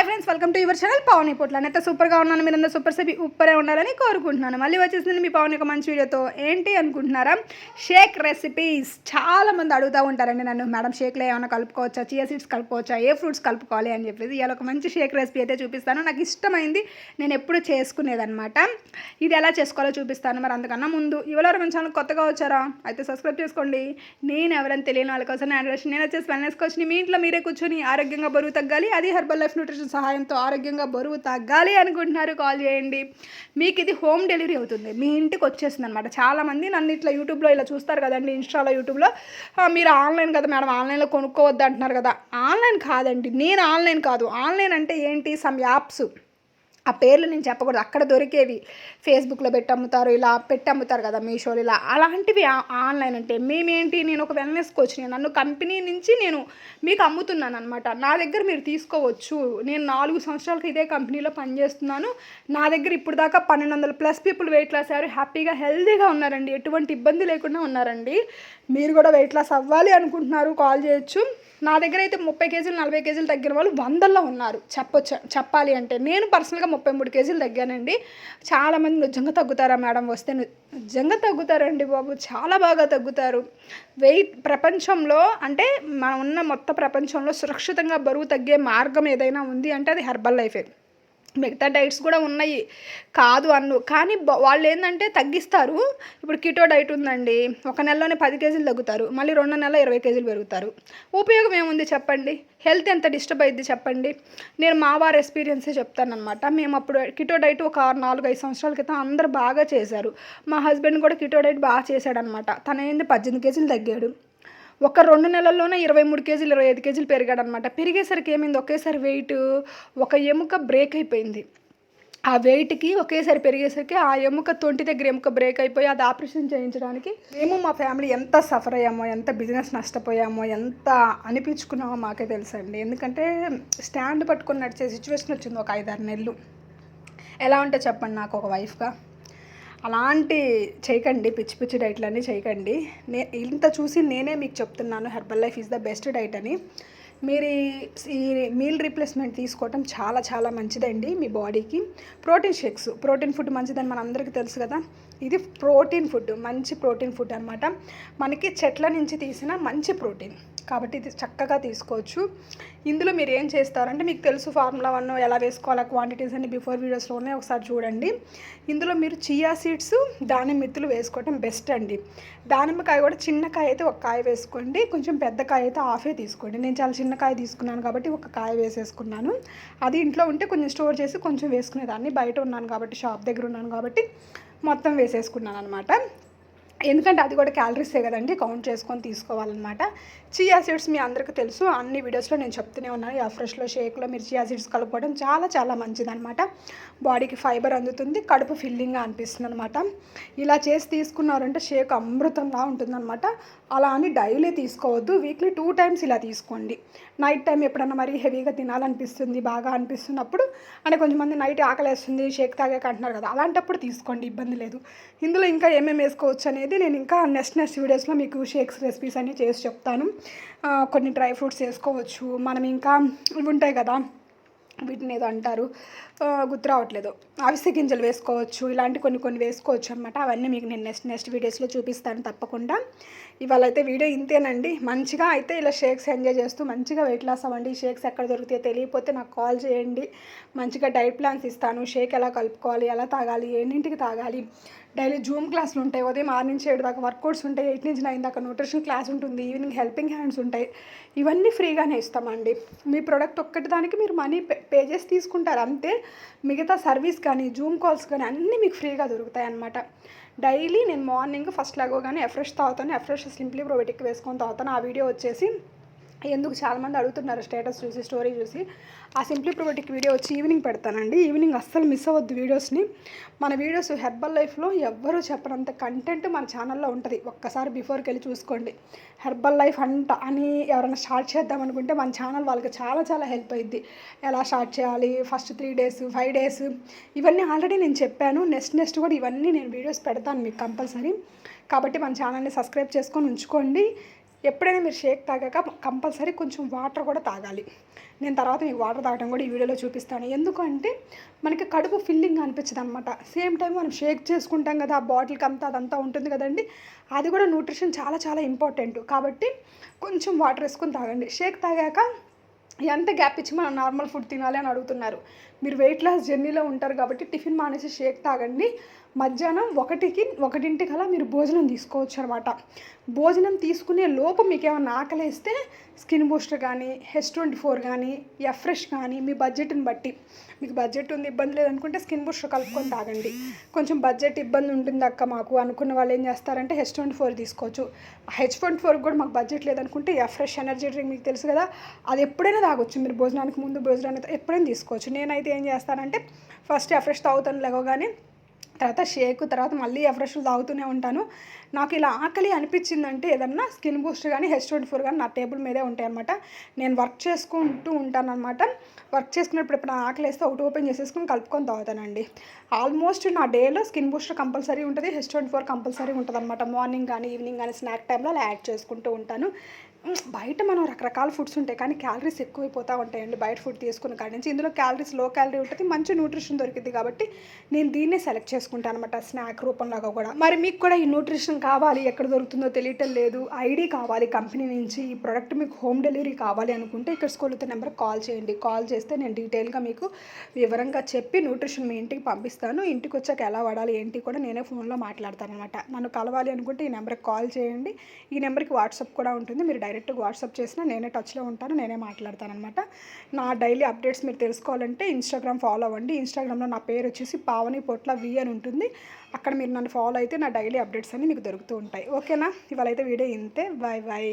Hi friends welcome to your channel Pavan Potla నేత సూపర్గా ఉన్నాను మీరు అందరూ సూపర్ సభి ఉప్పరే ఉండాలని కోరుకుంటున్నాను. మళ్ళీ వచ్చేసింది మీ పవన్ యొక్క మంచి వీడియోతో ఏంటి అనుకుంటున్నారా? షేక్ రెసిపీస్ చాలా మంది అడుగుతూ ఉంటారండి నన్ను మేడం షేక్లో ఏమైనా కలుపుకోవచ్చా? చియా సీడ్స్ కలుపుకోవచ్చా? ఏ ఫ్రూట్స్ కలుపుకోవాలి? అని చెప్పేసి. ఇలా ఒక మంచి షేక్ రెసిపీ అయితే చూపిస్తాను. నాకు ఇష్టమైంది నేను ఎప్పుడు చేసుకునేదనమాట ఇది ఎలా చేసుకోవాలో చూపిస్తాను. మరి అందుకన్నా ముందు ఇవాళ మన ఛానల్ కొత్తగా వచ్చారా? అయితే సబ్స్క్రైబ్ చేసుకోండి. నేను ఎవరైనా తెలియని వాళ్ళ కోసం నేను నేను వచ్చేసి వెల్నెస్ కోచ్ని మీ ఇంట్లో మీరే కూర్చొని ఆరోగ్యంగా బరువు తగ్గాలి. అది హెర్బల్ లైఫ్ న్యూట్రిషన్ సహాయంతో ఆరోగ్యంగా బరువు తగ్గాలి అనుకుంటున్నారు. కాల్ చేయండి. మీకు ఇది హోమ్ డెలివరీ అవుతుంది. మీ ఇంటికి వచ్చేసింది అనమాట చాలామంది నన్ను ఇట్లా యూట్యూబ్లో ఇలా చూస్తారు కదండి ఇన్స్టాలో యూట్యూబ్లో. మీరు ఆన్లైన్ కదా మేడం ఆన్లైన్లో కొనుక్కోవద్దు అంటున్నారు కదా. ఆన్లైన్ కాదండి నేను ఆన్లైన్ కాదు. ఆన్లైన్ అంటే ఏంటి? Some apps. ఆ పేర్లు నేను చెప్పకూడదు. అక్కడ దొరికేవి. ఫేస్బుక్లో పెట్టి అమ్ముతారు ఇలా పెట్టి అమ్ముతారు కదా మీషోలో ఇలా. అలాంటివి ఆన్లైన్ అంటే మేమేంటి నేను ఒక వెల్నెస్ నేను నన్ను కంపెనీ నుంచి నేను మీకు అమ్ముతున్నాను అనమాట నా దగ్గర మీరు తీసుకోవచ్చు. నేను నాలుగు సంవత్సరాలకి ఇదే కంపెనీలో పనిచేస్తున్నాను. నా దగ్గర ఇప్పుడు దాకా పన్నెండు వందల ప్లస్ పీపుల్ వెయిట్ లాస్ అయ్యారు. హ్యాపీగా హెల్తీగా ఉన్నారండి. ఎటువంటి ఇబ్బంది లేకుండా ఉన్నారండి. మీరు కూడా వెయిట్ లాస్ అవ్వాలి అనుకుంటున్నారు. కాల్ చేయొచ్చు. నా దగ్గర అయితే ముప్పై కేజీలు నలభై కేజీలు తగ్గిన వాళ్ళు వందల్లో ఉన్నారు. చెప్పొచ్చు చెప్పాలి అంటే. నేను పర్సనల్గా ముప్పై మూడు కేజీలు తగ్గానండి. చాలామంది నిజంగా తగ్గుతారా మేడం? వస్తే నిజంగా తగ్గుతారండి బాబు. చాలా బాగా తగ్గుతారు. వెయిట్ ప్రపంచంలో అంటే మనం ఉన్న మొత్తం ప్రపంచంలో సురక్షితంగా బరువు తగ్గే మార్గం ఏదైనా ఉంది అంటే అది హెర్బల్ లైఫే. మిగతా డైట్స్ కూడా ఉన్నాయి. కాదు అన్ను. కానీ వాళ్ళు ఏంటంటే తగ్గిస్తారు. ఇప్పుడు కిటో డైట్ ఉందండి. ఒక నెలలోనే పది కేజీలు తగ్గుతారు. మళ్ళీ రెండు నెలల ఇరవై కేజీలు పెరుగుతారు. ఉపయోగం ఏముంది చెప్పండి? హెల్త్ ఎంత డిస్టర్బ్ అయింది చెప్పండి? నేను మా వారి ఎక్స్పీరియన్సే చెప్తానమాట మేము అప్పుడు కిటో డైట్ ఒక ఆరు నాలుగు ఐదు సంవత్సరాల క్రితం అందరూ బాగా చేశారు. మా హస్బెండ్ కూడా కిటో డైట్ బాగా చేశాడనమాట తన ఏంది పద్దెనిమిది కేజీలు తగ్గాడు. ఒక రెండు నెలల్లోనే ఇరవై మూడు కేజీలు ఇరవై ఐదు కేజీలు పెరిగాడు అనమాట పెరిగేసరికి ఏమైంది? ఒకేసారి వెయిట్ ఒక ఎముక బ్రేక్ అయిపోయింది. ఆ వెయిట్కి ఒకేసారి పెరిగేసరికి ఆ ఎముక తొంటి దగ్గర ఎముక బ్రేక్ అయిపోయి అది ఆపరేషన్ చేయించడానికి మేము మా ఫ్యామిలీ ఎంత సఫర్ అయ్యామో ఎంత బిజినెస్ నష్టపోయామో ఎంత అనిపించుకున్నామో మాకే తెలుసండి. ఎందుకంటే స్టాండ్ పట్టుకొని నడిచే సిచ్యువేషన్ వచ్చింది ఒక ఐదారు నెలలు. ఎలా ఉంటే చెప్పండి నాకు ఒక వైఫ్గా? అలాంటి చేయకండి పిచ్చి పిచ్చి డైట్లన్నీ చేయకండి. నే ఇంత చూసి నేనే మీకు చెప్తున్నాను Herbalife is the best diet అని. మీరు ఈ- మీల్ రీప్లేస్మెంట్ తీసుకోవటం చాలా చాలా మంచిదండి మీ బాడీకి. ప్రోటీన్ షేక్స్ ప్రోటీన్ ఫుడ్ మంచిదని మనందరికీ తెలుసు కదా. ఇది ప్రోటీన్ ఫుడ్ మంచి ప్రోటీన్ ఫుడ్ అనమాట మనకి చెట్ల నుంచి తీసిన మంచి ప్రోటీన్. కాబట్టి ఇది చక్కగా తీసుకోవచ్చు. ఇందులో మీరు ఏం చేస్తారంటే మీకు తెలుసు ఫార్ములా వన్ ఎలా వేసుకోవాలా క్వాంటిటీస్ అన్ని బిఫోర్ వీడియోస్లోనే ఒకసారి చూడండి. ఇందులో మీరు చియా సీడ్స్ దానిమ్మ మిత్తులు వేసుకోవటం బెస్ట్ అండి. దానిమ్మకాయ కూడా చిన్న కాయ అయితే ఒక కాయ వేసుకోండి. కొంచెం పెద్ద కాయ అయితే హాఫే తీసుకోండి. నేను చాలా చిన్న కాయ తీసుకున్నాను కాబట్టి ఒక కాయ వేసేసుకున్నాను. అది ఇంట్లో ఉంటే కొంచెం స్టోర్ చేసి కొంచెం వేసుకునేదాన్ని. బయట ఉన్నాను కాబట్టి షాప్ దగ్గర ఉన్నాను కాబట్టి మొత్తం వేసేసుకున్నాను అనమాట ఎందుకంటే అది కూడా క్యాలరీసే కదండి కౌంట్ చేసుకొని తీసుకోవాలన్నమాట. చియా సీడ్స్ మీ అందరికీ తెలుసు అన్ని వీడియోస్లో నేను చెప్తూనే ఉన్నాను. ఆ ఫ్రెష్లో షేక్లో మీరు చియా సీడ్స్ కలుపుకోవడం చాలా చాలా మంచిదనమాట బాడీకి ఫైబర్ అందుతుంది కడుపు ఫిల్లింగ్గా అనిపిస్తుంది అనమాట ఇలా చేసి తీసుకున్నారంటే షేక్ అమృతంగా ఉంటుందన్నమాట. అలా అని డైలీ తీసుకోవద్దు వీక్లీ టూ టైమ్స్ ఇలా తీసుకోండి. నైట్ టైం ఎప్పుడన్నా మరీ హెవీగా తినాలనిపిస్తుంది బాగా అనిపిస్తున్నప్పుడు అంటే కొంతమంది నైట్ ఆకలేస్తుంది షేక్ తాగాక అంటున్నారు కదా అలాంటప్పుడు తీసుకోండి ఇబ్బంది లేదు. ఇందులో ఇంకా ఏమేమి వేసుకోవచ్చు అనేది నేను ఇంకా నెక్స్ట్ నెక్స్ట్ వీడియోస్లో మీకు షేక్స్ రెసిపీస్ అన్ని చేసి చెప్తాను. కొన్ని డ్రై ఫ్రూట్స్ వేసుకోవచ్చు మనం ఇంకా ఇవి ఉంటాయి కదా వీటిని ఏదో అంటారు. గుర్తు రావట్లేదు. అవిసె గింజలు వేసుకోవచ్చు ఇలాంటి కొన్ని కొన్ని వేసుకోవచ్చు అనమాట అవన్నీ మీకు నేను నెక్స్ట్ నెక్స్ట్ వీడియోస్లో చూపిస్తాను తప్పకుండా. ఇవాళ అయితే వీడియో ఇంతేనండి. మంచిగా అయితే ఇలా షేక్స్ ఎంజాయ్ చేస్తూ మంచిగా వెయిట్ లాస్ అవ్వండి. షేక్స్ ఎక్కడ దొరికితే తెలియకపోతే నాకు కాల్ చేయండి. మంచిగా డైట్ ప్లాన్స్ ఇస్తాను. షేక్ ఎలా కలుపుకోవాలి ఎలా తాగాలి ఎన్నింటికి తాగాలి డైలీ జూమ్ క్లాసులు ఉంటాయి. ఉదయం ఆరు నుంచి ఏడు దాకా వర్కౌట్స్ ఉంటాయి. ఎయిట్ నుంచి నైన్ దాకా న్యూట్రిషన్ క్లాస్ ఉంటుంది. ఈవినింగ్ హెల్పింగ్ హ్యాండ్స్ ఉంటాయి. ఇవన్నీ ఫ్రీగానే ఇస్తామండి. మీ ప్రోడక్ట్ ఒక్కటి దానికి మీరు మనీ పే పే చేసి తీసుకుంటారు. అంతే. మిగతా సర్వీస్ కానీ జూమ్ కాల్స్ కానీ అన్నీ మీకు ఫ్రీగా దొరుకుతాయి అన్నమాట. డైలీ నేను మార్నింగ్ ఫస్ట్ లాగోగానే ఎఫ్రెష్ తాగుతాను. ఎఫ్రెష్ సింప్లీ ప్రోబెటిక్ వేసుకొని తాగుతాను. ఆ వీడియో వచ్చేసి ఎందుకు చాలామంది అడుగుతున్నారు స్టేటస్ చూసి స్టోరీ చూసి. ఆ సింప్లీ ప్రోబోటిక్ వీడియో వచ్చి ఈవినింగ్ పెడతానండి. ఈవినింగ్ అస్సలు మిస్ అవ్వద్దు వీడియోస్ని. మన వీడియోస్ హెర్బల్ లైఫ్లో ఎవ్వరూ చెప్పనంత కంటెంట్ మన ఛానల్లో ఉంటుంది. ఒక్కసారి బిఫోర్కి వెళ్ళి చూసుకోండి. హెర్బల్ లైఫ్ అంట అని ఎవరైనా స్టార్ట్ చేద్దాం అనుకుంటే మన ఛానల్ వాళ్ళకి చాలా చాలా హెల్ప్ అయింది ఎలా స్టార్ట్ చేయాలి? First three days five days. ఇవన్నీ ఆల్రెడీ నేను చెప్పాను. నెక్స్ట్ నెక్స్ట్ కూడా ఇవన్నీ నేను వీడియోస్ పెడతాను మీకు కంపల్సరీ. కాబట్టి మన ఛానల్ని సబ్స్క్రైబ్ చేసుకొని ఉంచుకోండి. ఎప్పుడైనా మీరు షేక్ తాగాక కంపల్సరీ కొంచెం వాటర్ కూడా తాగాలి. నేను తర్వాత మీకు వాటర్ తాగడం కూడా ఈ వీడియోలో చూపిస్తాను. ఎందుకంటే మనకి కడుపు ఫిల్లింగ్ అనిపించదు అనమాట సేమ్ టైం మనం షేక్ చేసుకుంటాం కదా ఆ బాటిల్కి అంతా అదంతా ఉంటుంది కదండి. అది కూడా న్యూట్రిషన్ చాలా చాలా ఇంపార్టెంట్. కాబట్టి కొంచెం వాటర్ వేసుకొని తాగండి. షేక్ తాగాక ఎంత గ్యాప్ ఇచ్చి మనం నార్మల్ ఫుడ్ తినాలి అని అడుగుతున్నారు. మీరు వెయిట్ లాస్ జర్నీలో ఉంటారు కాబట్టి టిఫిన్ మానేసి షేక్ తాగండి. మధ్యాహ్నం ఒకటికి ఒకటింటికల్లా మీరు భోజనం తీసుకోవచ్చు అనమాట భోజనం తీసుకునే లోపు మీకు ఏమైనా ఆకలేస్తే స్కిన్ బూస్టర్ కానీ హెచ్ ట్వంటీ ఫోర్ కానీ ఎఫ్రెష్ కానీ మీ బడ్జెట్ని బట్టి మీకు బడ్జెట్ ఉంది ఇబ్బంది లేదనుకుంటే స్కిన్ బూస్టర్ కలుపుకొని తాగండి. కొంచెం బడ్జెట్ ఇబ్బంది ఉంటుంది అక్క మాకు అనుకున్న వాళ్ళు ఏం చేస్తారంటే హెచ్ ట్వంటీ ఫోర్ తీసుకోవచ్చు. హెచ్ ట్వంటీ ఫోర్ కూడా మాకు బడ్జెట్ లేదనుకుంటే ఎఫ్రెష్ ఎనర్జీ డ్రింక్ మీకు తెలుసు కదా అది ఎప్పుడైనా తాగొచ్చు మీరు భోజనానికి ముందు భోజనానికి ఎప్పుడైనా తీసుకోవచ్చు. నేనైతే ఏం చేస్తానంటే ఫస్ట్ ఎఫ్రెష్ తాగుతాను లేవగానే తర్వాత షేక్ తర్వాత మళ్ళీ ఎఫ్రెష్లు తాగుతూనే ఉంటాను. నాకు ఇలా ఆకలి అనిపించిందంటే ఏదన్నా స్కిన్ బూస్ట్ కానీ హెచ్ ట్వంటీ ఫోర్ కానీ నా టేబుల్ మీదే ఉంటాయి అనమాట నేను వర్క్ చేసుకుంటూ ఉంటాను అనమాట వర్క్ చేసుకున్నప్పుడు ఎప్పుడు ఆకలి వేస్తే ఒకటి ఓపెన్ చేసేసుకుని కలుపుకొని తాగుతానండి. ఆల్మోస్ట్ నా డేలో స్కిన్ బూస్టర్ కంపల్సరీ ఉంటుంది హెచ్ ట్వంటీ ఫోర్ కంపల్సరీ ఉంటుంది అనమాట మార్నింగ్ కానీ ఈవినింగ్ కానీ స్నాక్ టైంలో అలా యాడ్ చేసుకుంటూ ఉంటాను. బయట మనం రకరకాల ఫుడ్స్ ఉంటాయి కానీ క్యాలరీస్ ఎక్కువైపోతూ ఉంటాయండి బయట ఫుడ్ తీసుకున్న కాడి నుంచి. ఇందులో క్యాలరీస్లో క్యాలరీ ఉంటుంది మంచి న్యూట్రిషన్ దొరికింది కాబట్టి నేను దీన్నే సెలెక్ట్ చేసుకుంటాను అనమాట స్నాక్ రూపంలాగా కూడా. మరి మీకు కూడా ఈ న్యూట్రిషన్ కావాలి ఎక్కడ దొరుకుతుందో తెలియటం లేదు. ఐడి కావాలి కంపెనీ నుంచి ఈ ప్రోడక్ట్ మీకు హోమ్ డెలివరీ కావాలి అనుకుంటే ఇక్కడ స్కూల్ నెంబర్ కాల్ చేయండి. కాల్ చేస్తే నేను డీటెయిల్గా మీకు వివరంగా చెప్పి న్యూట్రిషన్ మీ ఇంటికి పంపిస్తాను. ఇంటికి వచ్చాక ఎలా వాడాలి ఏంటి కూడా నేనే ఫోన్లో మాట్లాడతాను అనమాట నన్ను కలవాలి అనుకుంటే ఈ నెంబర్కి కాల్ చేయండి. ఈ నెంబర్కి వాట్సాప్ కూడా ఉంటుంది మీరు డైరెక్ట్గా వాట్సాప్ చేసినా నేనే టచ్లో ఉంటాను నేనే మాట్లాడతాను అనమాట నా డైలీ అప్డేట్స్ మీరు తెలుసుకోవాలంటే ఇన్స్టాగ్రామ్ ఫాలో అవ్వండి. ఇన్స్టాగ్రామ్లో నా పేరు వచ్చేసి పావని పొట్ల వి అని ఉంటుంది. అక్కడ మీరు నన్ను ఫాలో అయితే నా డైలీ అప్డేట్స్ అన్నీ మీకు దొరుకుతూ ఉంటాయి. ఓకేనా? ఇవాళ అయితే వీడియో ఇంతే. Bye bye